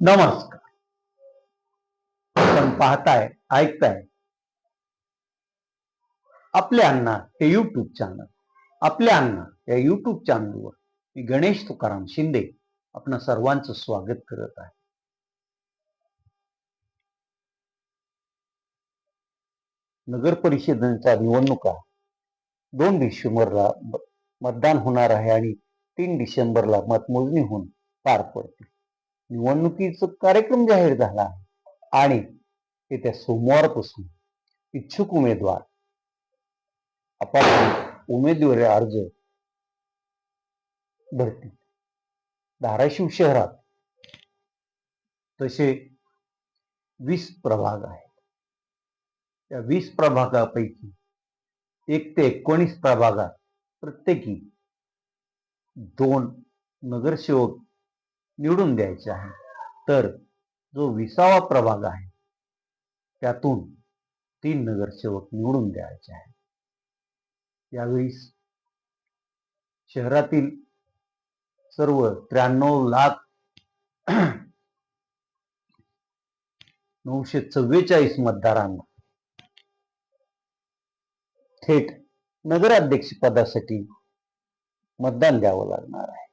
नमस्कार. आपण पाहताय ऐकताय आपले अण्णा हे युट्यूब चॅनल आपल्या अण्णा या युट्यूब चॅनलवर मी गणेश तुकाराम शिंदे आपण सर्वांचं स्वागत करत आहे. नगर परिषदेच्या निवडणुका दोन डिसेंबरला मतदान होणार आहे आणि तीन डिसेंबरला मतमोजणी होऊन पार पडते निवडणुकीचा कार्यक्रम जाहीर झाला आणि येत्या सोमवारपासून इच्छुक उमेदवार आपापले उमेदवारी अर्ज भरतील. धाराशिव शहरात तसे वीस प्रभाग आहेत. त्या वीस प्रभागापैकी एक ते एकोणीस प्रभागात प्रत्येकी दोन नगरसेवक निवडून द्यायचे आहे. तर जो विसावा प्रभाग आहे त्यातून तीन नगरसेवक निवडून द्यायचे आहे यावेळी शहरातील सर्व त्र्याण्णव लाख नऊशे चव्वेचाळीस मतदारांना थेट नगराध्यक्ष पदासाठी मतदान द्यावं लागणार आहे.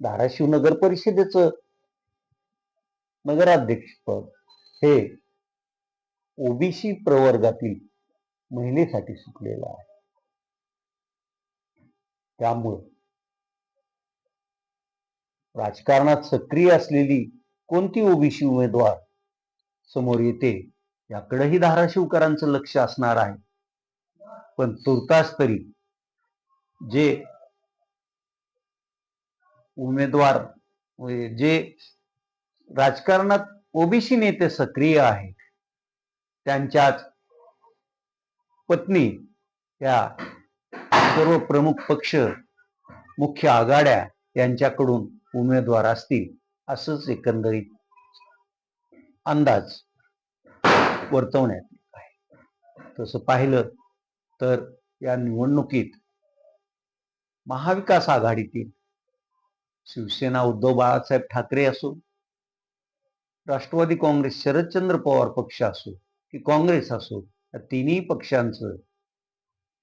धाराशिव नगर परिषदेचं नगराध्यक्षपद हे ओबीसी प्रवर्गातील महिलेसाठी सुटलेलं आहे. त्यामुळं राजकारणात सक्रिय असलेली कोणती ओबीसी उमेदवार समोर येते याकडेही धाराशिवकरांचं लक्ष असणार आहे. पण तुर्तास तरी जे उमेदवार म्हणजे जे राजकारणात ओबीसी नेते सक्रिय आहेत त्यांच्याच पत्नी या सर्व प्रमुख पक्ष मुख्य आघाड्या यांच्याकडून उमेदवार असतील असंच एकंदरीत अंदाज वर्तवण्यात येत आहे. तसं पाहिलं तर या निवडणुकीत महाविकास आघाडीतील शिवसेना उद्धव बाळासाहेब ठाकरे असो राष्ट्रवादी काँग्रेस शरदचंद्र पवार पक्ष असो की काँग्रेस असो या तिन्ही पक्षांचं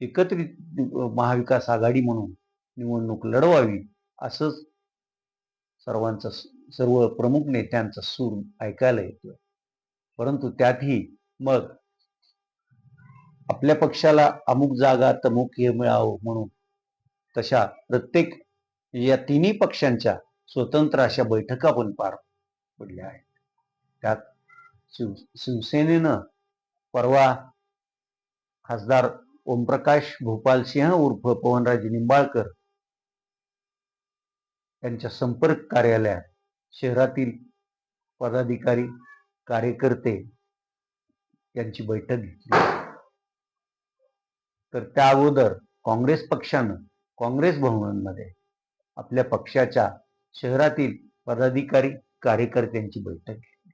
एकत्रित महाविकास आघाडी म्हणून निवडणूक लढवावी असंच सर्वांचा सर्व प्रमुख नेत्यांचा सूर ऐकायला येतोय. परंतु त्यातही मग आपल्या पक्षाला अमुक जागा तमुक हे मिळावं म्हणून तशा प्रत्येक या तिन्ही पक्षांच्या स्वतंत्र अशा बैठका पण पार पडल्या आहेत. त्यात शिव शिवसेनेनं परवा खासदार ओमप्रकाश भोपाल सिंह उर्फ पवनराजे निंबाळकर त्यांच्या संपर्क कार्यालयात शहरातील पदाधिकारी कार्यकर्ते यांची बैठक घेतली. तर त्या अगोदर काँग्रेस पक्षानं काँग्रेस भवनांमध्ये आपल्या पक्षाच्या शहरातील पदाधिकारी कार्यकर्त्यांची बैठक घेतली.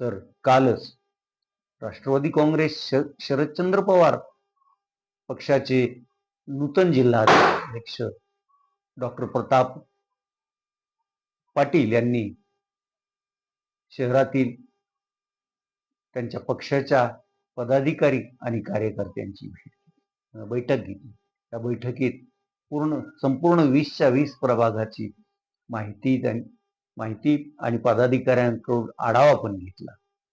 तर कालच राष्ट्रवादी काँग्रेस श- शरदचंद्र पवार पक्षाचे नूतन जिल्हाध्यक्ष डॉक्टर प्रताप पाटील यांनी शहरातील त्यांच्या पक्षाच्या पदाधिकारी आणि कार्यकर्त्यांची भेट बैठक घेतली. त्या बैठकीत पूर्ण संपूर्ण वीसच्या वीस प्रभागाची माहिती त्यांनी माहिती आणि पदाधिकाऱ्यांकडून आढावा पण घेतला.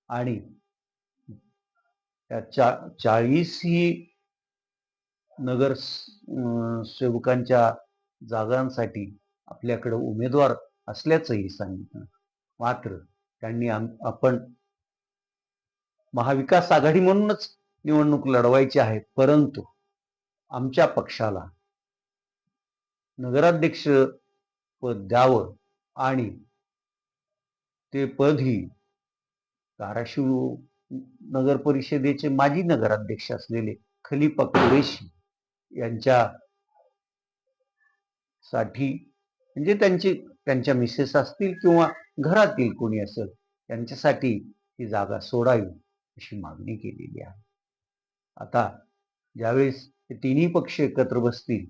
आणि त्या चा चाळीस ही नगर अं, सेवकांच्या जागांसाठी आपल्याकडे उमेदवार असल्याचंही सांगितलं. मात्र त्यांनी आपण महाविकास आघाडी म्हणूनच निवडणूक लढवायची आहे परंतु आमच्या पक्षाला नगराध्यक्ष पद द्यावं आणि ते पदही धाराशिव नगर परिषदेचे माजी नगराध्यक्ष असलेले खलिफा कुरेशी यांच्या साठी म्हणजे त्यांची त्यांच्या मिसेस असतील किंवा घरातील कोणी असेल त्यांच्यासाठी ही जागा सोडावी अशी मागणी केलेली आहे. आता ज्यावेळेस तिन्ही पक्ष एकत्र बसतील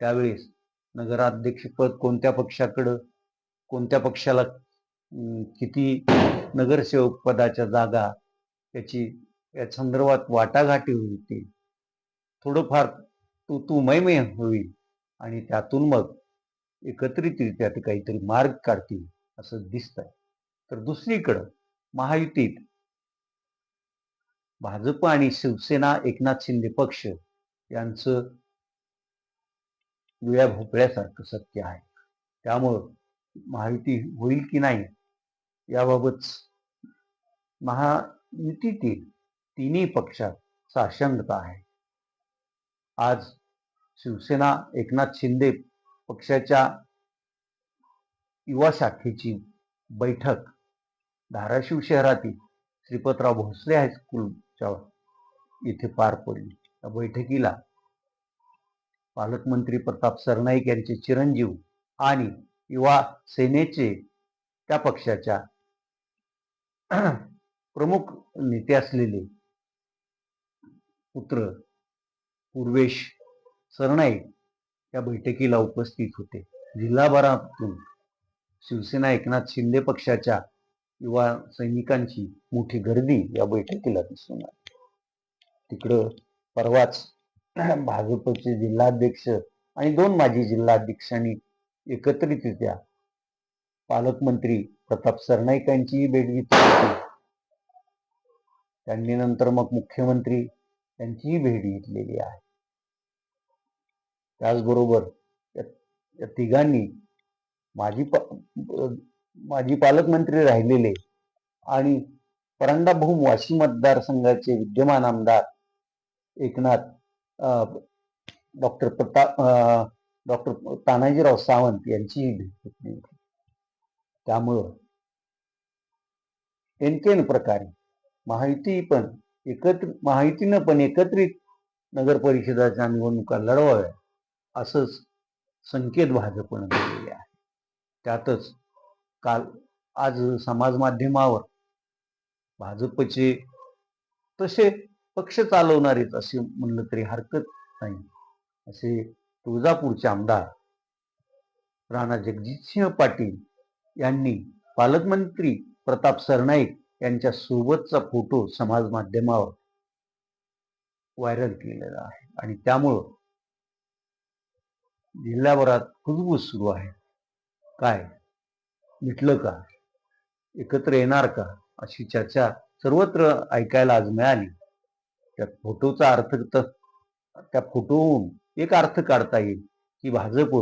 त्यावेळेस नगराध्यक्षपद कोणत्या पक्षाकडं? कोणत्या पक्षाला अं, किती नगरसेवक पदाच्या जागा? त्याची या संदर्भात वाटाघाटी होती थोडंफार तू तू मैमय होईल आणि त्यातून मग एकत्रितरित्या ते काहीतरी मार्ग काढतील असं दिसतंय. तर दुसरीकडं महायुतीत भाजप आणि शिवसेना एकनाथ शिंदे पक्ष यांचं विळ्या भोपळ्यासारखं सत्य आहे. त्यामुळं महायुती होईल की नाही याबाबत महायुतीतील तिन्ही पक्षात साशंकता आहे. आज शिवसेना एकनाथ शिंदे पक्षाच्या युवा शाखेची बैठक धाराशिव शहरातील श्रीपतराव भोसले हायस्कूलच्या इथे पार पडली. त्या बैठकीला पालकमंत्री प्रताप सरनाईक यांचे चिरंजीव आणि युवा सेनेचे त्या पक्षाच्या प्रमुख नेते असलेले पुत्र पूर्वेश सरनाईक या बैठकीला उपस्थित होते. जिल्हाभरातून शिवसेना एकनाथ शिंदे पक्षाच्या युवा सैनिकांची मोठी गर्दी या बैठकीला दिसून आली. तिकडं परवाच भाजपचे जिल्हाध्यक्ष आणि दोन माजी जिल्हाध्यक्षांनी एकत्रितरित्या पालकमंत्री प्रताप सरनाईकांचीही भेट घेतली होती. त्यांनी नंतर मग मुख्यमंत्री यांचीही भेट घेतलेली आहे. त्याचबरोबर या तिघांनी माजी पा माजी पालकमंत्री राहिलेले आणि परांडा बहुम वाशी मतदारसंघाचे विद्यमान आमदार एकनाथ डॉक्टर प्रताप डॉक्टर तानाजीराव सावंत यांचीही भेट होती. त्यामुळं एनकेन प्रकारे माहिती पण एकत्र माहितीनं पण एकत्रित नगर परिषदाच्या निवडणुका लढवाव्या असंच संकेत भाजपनं दिलेले आहे. त्यातच काल आज समाज माध्यमावर भाजपचे तसे पक्ष चालवणारेच असे म्हणलं तरी हरकत नाही. असे तुळजापूरचे आमदार राणा जगजितसिंह पाटील यांनी पालकमंत्री प्रताप सरनाईक यांच्या सोबतचा फोटो समाज माध्यमावर व्हायरल केलेला आहे. आणि त्यामुळं जिल्ह्याभरात खुजबूज सुरू आहे. काय? मिटलं का? एकत्र येणार का? अशी चर्चा सर्वत्र ऐकायला आज मिळाली. त्या फोटोचा अर्थ तर त्या फोटोहून एक अर्थ काढता येईल की भाजप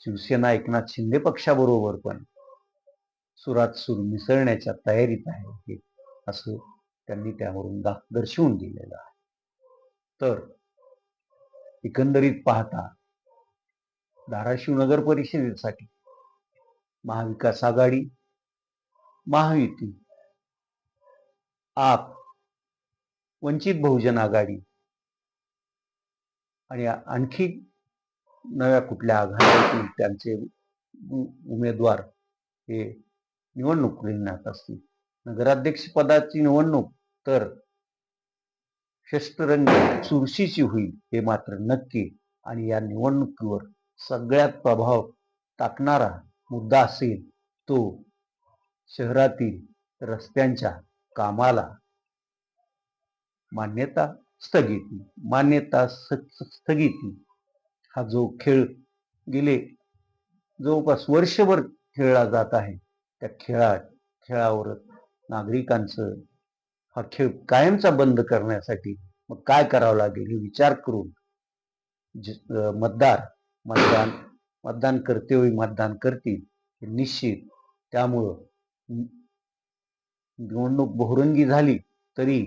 शिवसेना एकनाथ शिंदे पक्षाबरोबर पण सुरात सूर मिसळण्याच्या तयारीत आहे हे असं त्यांनी त्यावरून दा दर्शवून दिलेलं आहे. तर एकंदरीत पाहता धाराशिव नगर परिषदेसाठी महाविकास आघाडी महायुती आप वंचित बहुजन आघाडी. आणि आणखी नव्या कुठल्या आघाडीतील त्यांचे उमेदवार हे निवडणूक रिंगणात असतील. नगराध्यक्ष पदाची निवडणूक तर शस्त्ररंग चुरशीची होईल हे मात्र नक्की आणि या निवडणुकीवर सगळ्यात प्रभाव टाकणारा मुद्दा असेल तो शहरातील रस्त्यांच्या कामाला मान्यता स्थगिती मान्यता स्थगिती. हा जो खेळ गेले जवळपास वर्षभर खेळला जात आहे त्या खेळा खेळावर नागरिकांचं हा खेळ कायमचा बंद करण्यासाठी मग काय करावं लागेल हे विचार करून ज- मतदार मतदान मतदान करतेवेळी मतदान करतील हे निश्चित. त्यामुळं निवडणूक बहुरंगी झाली तरी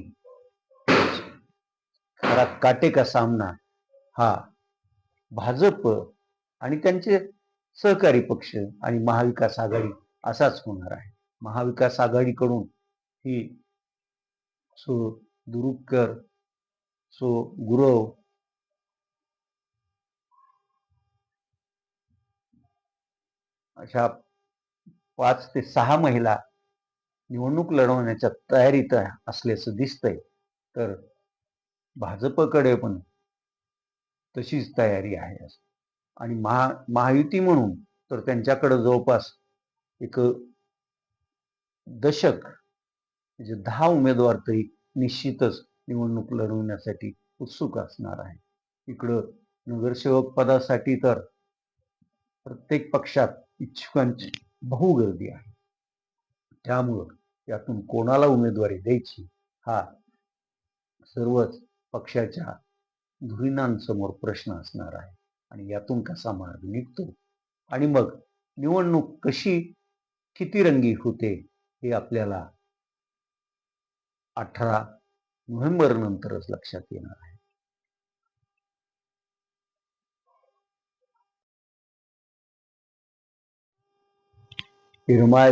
होणारा काटेका सामना. हा. भाजप आणि त्यांचे सहकारी पक्ष आणि महाविकास आघाडी असाच होणार आहे. महाविकास आघाडीकडून ही सो दुरुपकर सो गुरव अशा पाच ते सहा महिला निवडणूक लढवण्याच्या तयारीत असल्याचं दिसतंय. तर भाजपकडे पण तशीच तयारी आहे. आणि महा महायुती म्हणून तर त्यांच्याकडे जवळपास एक दशक म्हणजे दहा उमेदवार तरी निश्चितच निवडणूक लढवण्यासाठी उत्सुक असणार आहे. इकडं नगरसेवक पदासाठी तर प्रत्येक पक्षात इच्छुकांची बहु गर्दी आहे. त्यामुळं यातून कोणाला उमेदवारी द्यायची हा सर्वच पक्षाच्या धुरीणांसमोर प्रश्न असणार आहे. आणि यातून कसा मार्ग निघतो? आणि मग निवडणूक कशी किती रंगी होते हे आपल्याला अठरा नोव्हेंबर नंतरच लक्षात येणार आहे.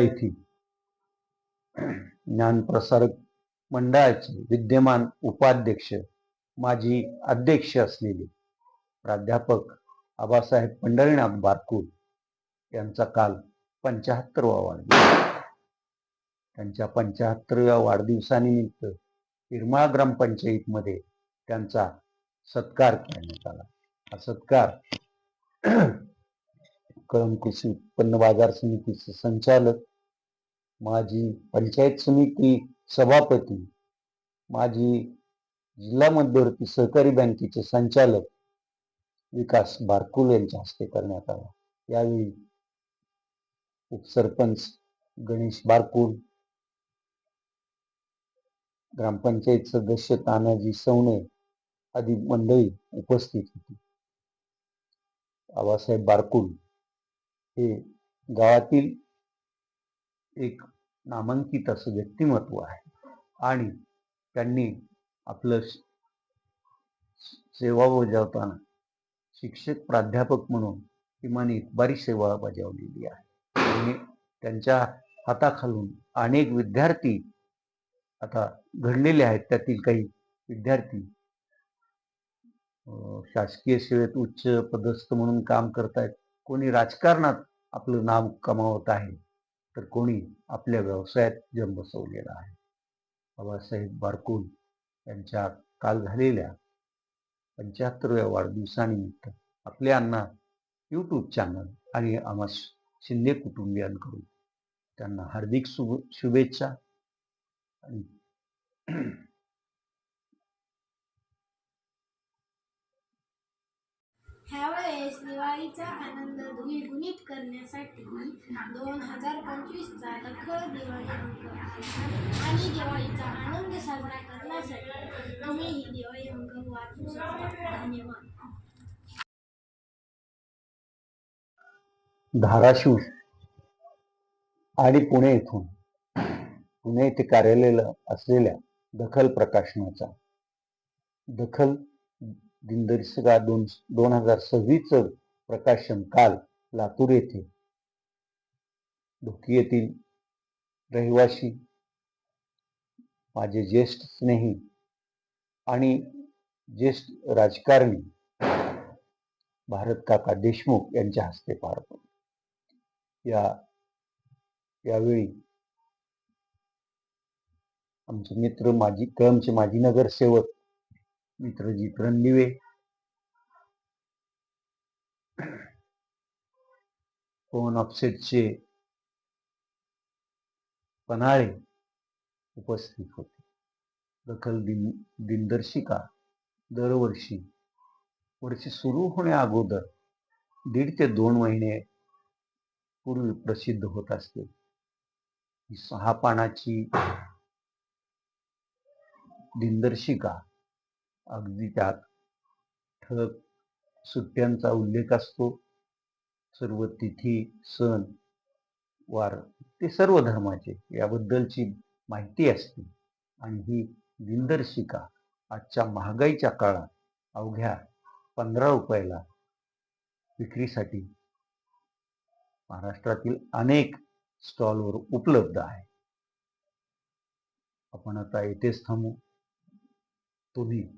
येथील ज्ञानप्रसारक मंडळाचे विद्यमान उपाध्यक्ष माजी अध्यक्ष असलेले प्राध्यापक आबासाहेब पंढरीनाथ बारकूल यांचा काल पंचाहत्तरवा वाढदिवस. त्यांच्या पंचाहत्तरव्या वाढदिवसानिमित्त हिरमाळ ग्रामपंचायतीमध्ये त्यांचा सत्कार करण्यात आला. हा सत्कार कळम कृषी उत्पन्न बाजार समितीचे संचालक माजी पंचायत समिती सभापती माजी जिल्हा मध्यवर्ती सहकारी बँकेचे संचालक विकास बारकुल यांच्या हस्ते करण्यात आला. यावेळी उपसरपंच गणेश बारकुल ग्रामपंचायत सदस्य तानाजी सवणे आदी मंडळी उपस्थित होती. बाबासाहेब बारकुल हे गावातील एक नामांकित असं व्यक्तिमत्व आहे आणि त्यांनी आपलं सेवा बजावताना शिक्षक प्राध्यापक म्हणून किमान इतबारी सेवा बजावलेली आहे. आणि त्यांच्या हाताखालून अनेक विद्यार्थी आता घडलेले आहेत. त्यातील काही विद्यार्थी शासकीय सेवेत उच्च पदस्थ म्हणून काम करतायत. कोणी राजकारणात आपलं नाव कमावत आहे तर कोणी आपल्या व्यवसायात जम बसवलेला आहे. बाबासाहेब बारकून यांच्या काल झालेल्या पंच्याहत्तरव्या वाढदिवसानिमित्त आपल्या अण्णा यूट्यूब चॅनल आणि आम्हा शिंदे कुटुंबियांकडून त्यांना हार्दिक शुभ शुभेच्छा आणि ह्यावेळेस दिवाळीचा आनंद द्विगुणित करण्यासाठी दोन हजार पंचवीसचा दखल दिवाळी अंक आणि दिवाळीचा आनंद साजरा करण्यासाठी तुम्ही ही दिवाळी अंक वाचू शकता. धन्यवाद. धाराशिव आणि पुणे येथून पुणे येथे कार्यालय असलेल्या दखल प्रकाशनाचा दखल दिनदर्शिका दोन दोन हजार सव्वीस प्रकाशन काल लातूर येथे. ढोकी येथील रहिवासी माझे ज्येष्ठ स्नेही आणि ज्येष्ठ राजकारणी भारत काका देशमुख यांच्या हस्ते पार पडले. या यावेळी आमचे मित्र माजी कळमचे माजी नगरसेवक मित्रजीत रणदिवे पवन ऑफसेटचे पन्हाळे उपस्थित होते. दखल दिन दिनदर्शिका दरवर्षी वर्षी सुरू होण्या अगोदर दीड ते दोन महिने पूर्वी प्रसिद्ध होत असते. ही सहा पानाची दिनदर्शिका अगदी त्यात ठळक सुट्ट्यांचा उल्लेख असतो. सर्व तिथी सण वार ते सर्व धर्माचे याबद्दलची माहिती असते. आणि ही दिनदर्शिका आजच्या महागाईच्या काळात अवघ्या पंधरा रुपयाला विक्रीसाठी महाराष्ट्रातील अनेक स्टॉलवर उपलब्ध आहे. आपण आता येथेच थांबू. तुम्ही